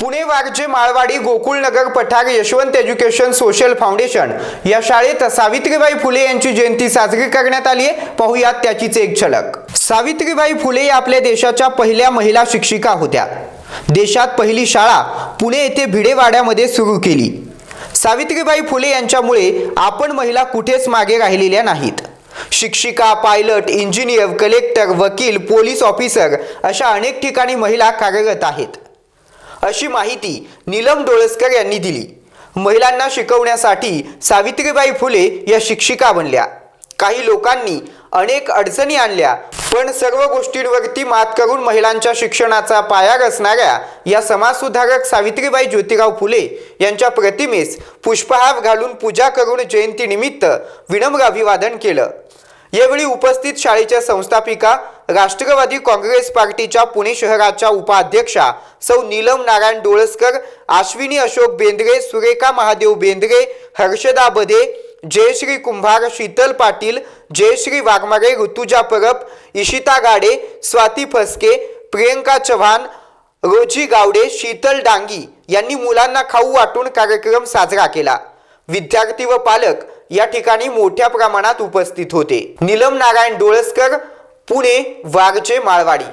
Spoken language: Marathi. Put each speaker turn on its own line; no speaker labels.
पुणे वारजे माळवाडी गोकुळनगर पठार यशवंत एज्युकेशन सोशल फाउंडेशन या शाळेत सावित्रीबाई फुले यांची जयंती साजरी करण्यात आली आहे. पाहुयात त्याचीच एक झलक. सावित्रीबाई फुले या आपल्या देशाच्या पहिल्या महिला शिक्षिका होत्या. देशात पहिली शाळा पुणे येथे भिडेवाड्यामध्ये सुरू केली. सावित्रीबाई फुले यांच्यामुळे आपण महिला कुठेच मागे राहिलेल्या नाहीत. शिक्षिका पायलट इंजिनियर कलेक्टर वकील पोलीस ऑफिसर अशा अनेक ठिकाणी महिला कार्यरत आहेत. अशी माहिती नीलम डोळसकर यांनी दिली. महिलांना शिकवण्यासाठी सावित्रीबाई फुले या शिक्षिका बनल्या. काही लोकांनी अनेक अडचणी आणल्या पण सर्व गोष्टींवरती मात करून महिलांच्या शिक्षणाचा पाया रचणाऱ्या या समाजसुधारक सावित्रीबाई ज्योतिराव फुले यांच्या प्रतिमेस पुष्पहार घालून पूजा करून जयंतीनिमित्त विनम्र अभिवादन केलं. यावेळी उपस्थित शाळेच्या संस्थापिका राष्ट्रवादी काँग्रेस पार्टीच्या पुणे शहराच्या उपाध्यक्षा सौ नीलम नारायण डोळसकर आश्विनी अशोक बेंद्रे सुरेखा महादेव बेंद्रे हर्षदा बदे जयश्री कुंभार शीतल पाटील जयश्री वाघमारे ऋतुजा परब इशिता गाडे स्वाती फसके प्रियंका चव्हाण रोजी गावडे शीतल डांगी यांनी मुलांना खाऊ वाटून कार्यक्रम साजरा केला. विद्यार्थी व पालक या ठिकाणी मोठ्या प्रमाणात उपस्थित होते. नीलम नारायण डोळसकर पुणे वाघचे माळवाडी